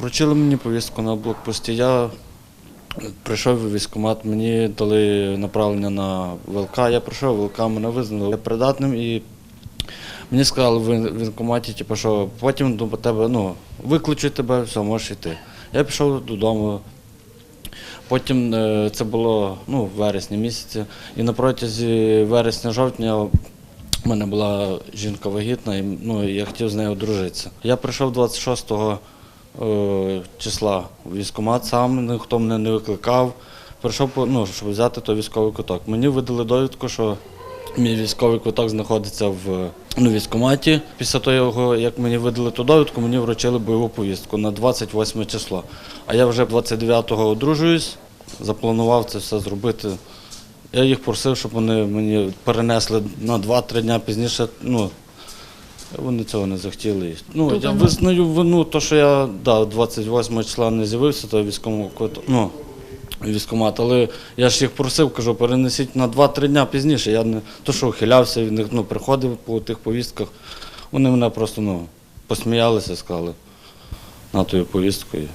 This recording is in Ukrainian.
Вручили мені повістку на блокпості. Я прийшов у військкомат, мені дали направлення на ВЛК. Я прийшов, ВЛК мене визнали придатним і мені сказали в військкоматі, типу, що потім до тебе ну, викличуть тебе, все, можеш йти. Я пішов додому. Потім е, це було ну, в вересні місяці, і на протязі вересня-жовтня у мене була жінка вагітна, і ну, я хотів з нею одружитися. Я прийшов 26 е, числа в військкомат сам, ніхто мене не викликав. Прийшов, ну, щоб взяти той військовий куток. Мені видали довідку, що мій військовий куток знаходиться в ну, військкоматі. Після того, як мені видали ту довідку, мені вручили бойову повістку на 28 число. А я вже 29-го одружуюсь, запланував це все зробити. Я їх просив, щоб вони мені перенесли на 2-3 дні пізніше. Ну, вони цього не захотіли. Ну, я визнаю вину, то, що я да, 28 числа не з'явився, то військовому ну, військомат, але я ж їх просив, кажу, перенесіть на 2-3 дні пізніше. Я не то, що ухилявся від них, ну, приходив по тих повістках. Вони мене просто ну, посміялися, сказали на тою повісткою.